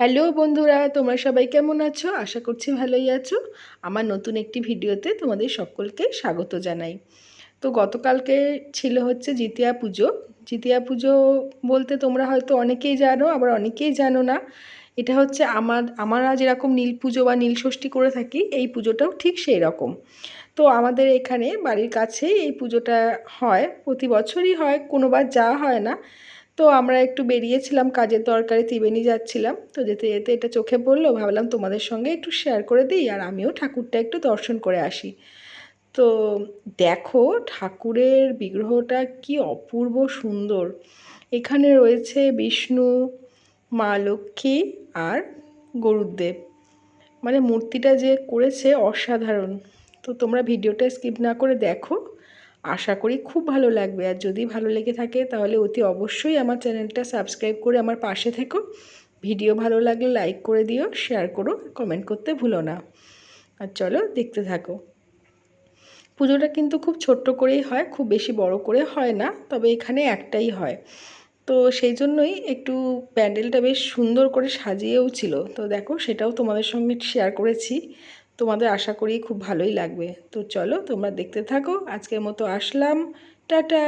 Hello বন্ধুরা, তোমরা সবাই কেমন আছো? আশা করছি ভালোই আছো। আমার নতুন একটি ভিডিওতে তোমাদের সকলকে স্বাগত জানাই। তো গতকালকে ছিল হচ্ছে জিতিয়া পুজো। জিতিয়া পুজো বলতে তোমরা হয়তো অনেকেই জানো, আবার অনেকেই জানো না। এটা হচ্ছে আমার, আমরা যেরকম নীল পুজো বা নীল ষষ্ঠী করে থাকি, এই পুজোটাও ঠিক সেই রকম তো আমাদের এখানে বাড়ির কাছেই এই পুজোটা হয়। প্রতি বছরই হয়, কোনোবার যাওয়া হয় না। তো আমরা একটু বেরিয়েছিলাম কাজের দরকারে ত্রিবেণী যাচ্ছিলাম। তো যেতে যেতে এটা চোখে পড়ল, ভাবলাম তোমাদের সঙ্গে একটু শেয়ার করে দিই আর আমিও ঠাকুরটা একটু দর্শন করে আসি। তো দেখো ঠাকুরের বিগ্রহটা কি অপূর্ব সুন্দর। এখানে রয়েছে বিষ্ণু, মা লক্ষ্মী আর গরুদেব। মানে মূর্তিটা যে করেছে অসাধারণ। তো তোমরা ভিডিওটা স্কিপ না করে দেখো। আশা করি খুব ভালো লাগবে। আর যদি ভালো লেগে থাকে তাহলে অতি অবশ্যই আমার চ্যানেলটা সাবস্ক্রাইব করে আমার পাশে থেকো। ভিডিও ভালো লাগলে লাইক করে দিও, শেয়ার করো, কমেন্ট করতে ভুলো না। আর চলো দেখতে থাকো। পুজোটা কিন্তু খুব ছোট্ট করেই হয়, খুব বেশি বড় করে হয় না, তবে এখানে একটাই হয়। তো সেই জন্যই একটু প্যান্ডেলটা বেশ সুন্দর করে সাজিয়েও ছিল। তো দেখো সেটাও তোমাদের সঙ্গে শেয়ার করেছি। তোমাদের আশা করি খুব ভালোই লাগবে। তো চলো তোমরা দেখতে থাকো। আজকের মতো আসলাম। টাটা!